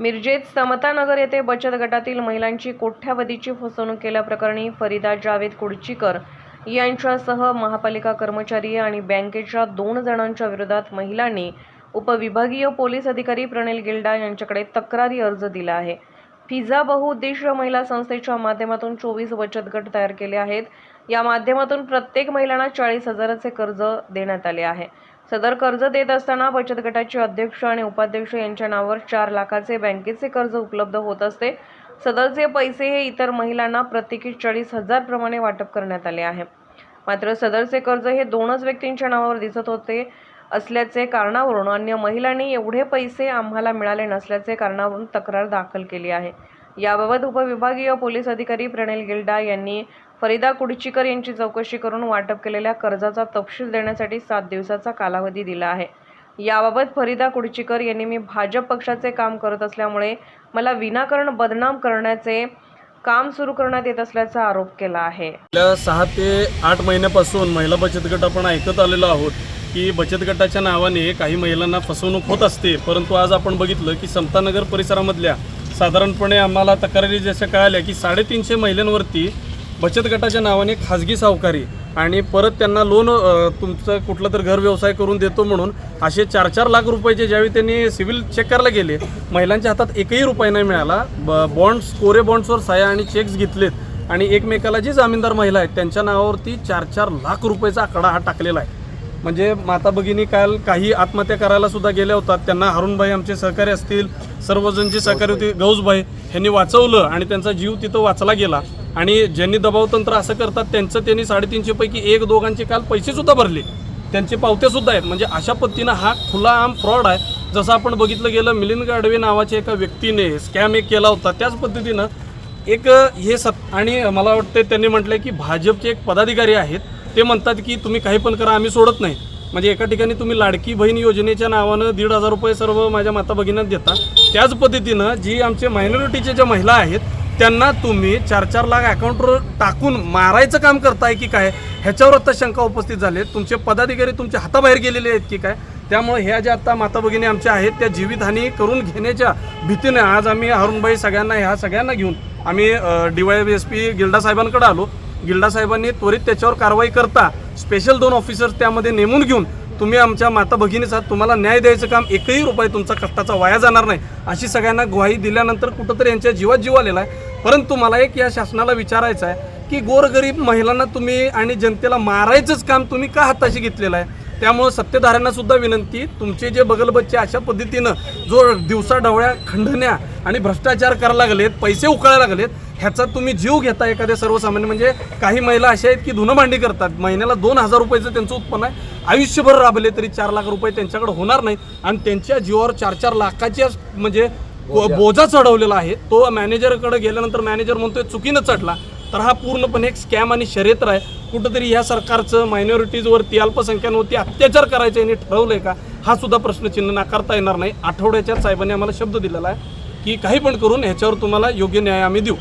मिरजेत समतानगर येथे बचत गटातील महिलांची कोट्यावधीची फसवणूक केल्याप्रकरणी फरीदा जावेद कुडचीकर यांच्यासह महापालिका कर्मचारी आणि बँकेच्या दोन जणांच्या विरोधात महिलांनी उपविभागीय पोलीस अधिकारी प्रणिल गिल्डा यांच्याकडे तक्रारी अर्ज दिला आहे. फिजा बहुउद्देशीय महिला संस्थेच्या माध्यमातून चोवीस बचत गट तयार केले आहेत. या माध्यमातून प्रत्येक महिलांना चाळीस हजाराचे कर्ज देण्यात आले आहे. सदर कर्ज देत असताना बचत गटाचे अध्यक्ष आणि उपाध्यक्ष यांच्या नावावर चार लाखाचे बँकेचे कर्ज उपलब्ध होत असते. सदरचे पैसे हे इतर महिलांना प्रत्येकी चाळीस हजार प्रमाणे वाटप करण्यात आले आहे. मात्र सदरचे कर्ज हे दोनच व्यक्तींच्या नावावर दिसत होते असल्याचे कारणावरून अन्य महिलांनी एवढे पैसे आम्हाला मिळाले नसल्याचे कारणावरून तक्रार दाखल केली आहे. याबाबत उपविभागीय पोलीस अधिकारी प्रणिल गिल्डा यांनी फरीदा कुडचीकर यांची चौकशी करून वाटप केलेल्या कर्जाचा तपशील देण्यासाठी सात दिवसाचा कालावधी दिला आहे. याबाबत फरीदा कुडचीकर यांनी मी भाजप पक्षाचे काम करत असल्यामुळे मला विनाकारण बदनाम करण्याचे काम सुरू करण्यात येत असल्याचा आरोप केला आहे. सहा ते आठ महिन्यापासून महिला बचत गट आपण ऐकत आलेलो आहोत की बचत गटाच्या नावाने काही महिलांना फसवणूक होत असते. परंतु आज आपण बघितलं की समतानगर परिसरामधल्या साधारणपणे आम्हाला तक्रारी जशा कळाल्या की साडेतीनशे महिलांवरती बचत गटाच्या नावाने खाजगी सावकारी आणि परत त्यांना लोन तुमचं कुठलं तर घर व्यवसाय करून देतो म्हणून असे चार चार लाख रुपयाचे ज्यावेळी त्यांनी सिव्हिल चेक करायला गेले महिलांच्या हातात एकही रुपया नाही मिळाला. ब बॉन्ड्स कोरे बॉन्ड्सवर साया आणि चेक्स घेतलेत आणि एकमेकाला जी जामीनदार महिला आहेत त्यांच्या नावावरती चार चार लाख रुपयाचा आकडा हा टाकलेला आहे. म्हणजे माता भगिनी काल काही आत्महत्या करायला सुद्धा गेल्या होतात त्यांना हरुणभाई आमचे सहकारी असतील सर्वजण जे सहकारी होते गौसभाई ह्यांनी वाचवलं आणि त्यांचा जीव तिथं वाचला गेला. आणि ज्यांनी दबावतंत्र असं करतात त्यांचं त्यांनी साडेतीनशेपैकी एक दोघांचे काल पैसेसुद्धा भरले. त्यांचे पावत्यासुद्धा आहेत. म्हणजे अशा पद्धतीनं हा खुला आम फ्रॉड आहे. जसं आपण बघितलं गेलं मिलिंद गाडवे नावाच्या एका व्यक्तीने स्कॅम एक केला होता. त्याच पद्धतीनं एक हे सत आणि मला वाटतं त्यांनी म्हटलं की भाजपचे एक पदाधिकारी आहेत. ते म्हणतात की तुम्ही काही पण करा आम्ही सोडत नाही. म्हणजे एका ठिकाणी तुम्ही लाडकी बहीण योजनेच्या नावानं दीड हजार रुपये सर्व माझ्या माता भगिनींना देता. त्याच पद्धतीनं जी आमचे मायनॉरिटीच्या ज्या महिला आहेत त्यांना तुम्ही चार चार लाख अकाउंटवर टाकून मारायचं काम करताय की काय? ह्याच्यावर आता शंका उपस्थित झाले तुमचे पदाधिकारी तुमच्या हाताबाहेर गेलेले आहेत की काय? त्यामुळे ह्या ज्या आता माता भगिनी आमच्या आहेत त्या जीवितहानी करून घेण्याच्या भीतीने आज आम्ही अरुणबाई सगळ्यांना ह्या सगळ्यांना घेऊन आम्ही D Y S P Gilda साहेबांकडे आलो. गिल्डा साहेबांनी त्वरित त्याच्यावर कारवाई करता स्पेशल दोन ऑफिसर्स त्यामध्ये नेमून घेऊन तुम्ही आमच्या माता भगिनीचा तुम्हाला न्याय द्यायचं काम एकही रुपये तुमचा कष्टाचा वाया जाणार नाही. अशी सगळ्यांना ग्वाही दिल्यानंतर कुठंतरी यांच्या जीवात जीव आलेला आहे. परंतु मला एक या शासनाला विचारायचं आहे की गोरगरीब महिलांना तुम्ही आणि जनतेला मारायचंच काम तुम्ही का हाताशी घेतलेलं आहे? त्यामुळं सत्तेधाऱ्यांना सुद्धा विनंती तुमचे जे बगलबच्चे अशा पद्धतीनं जो दिवसा ढवळ्या खंडण्या आणि भ्रष्टाचार करायला लागलेत पैसे उकळायला लागलेत ह्याचा तुम्ही जीव घेता एखाद्या सर्वसामान्य म्हणजे काही महिला अशा आहेत की धुणं भांडी करतात. महिन्याला दोन हजार रुपयाचं त्यांचं उत्पन्न आहे. आयुष्यभर राबले तरी चार लाख रुपये त्यांच्याकडे होणार नाहीत. आणि त्यांच्या जीवावर चार चार लाखाच्या म्हणजे बोजा. चढवलेला आहे. तो मॅनेजरकडे गेल्यानंतर मॅनेजर म्हणतोय चुकीनं चढला. तर हा पूर्णपणे एक स्कॅम आणि शर्यत्र आहे. कुठंतरी ह्या सरकारचं मायनॉरिटीजवरती अल्पसंख्यांवरती अत्याचार करायचं यांनी ठरवलंय का? हा सुद्धा प्रश्नचिन्ह नाकारता येणार नाही. आठवड्याच्या साहेबांनी आम्हाला शब्द दिलेला आहे. की काही पण करून ह्याच्यावर तुम्हाला योग्य न्याय आम्ही देऊ.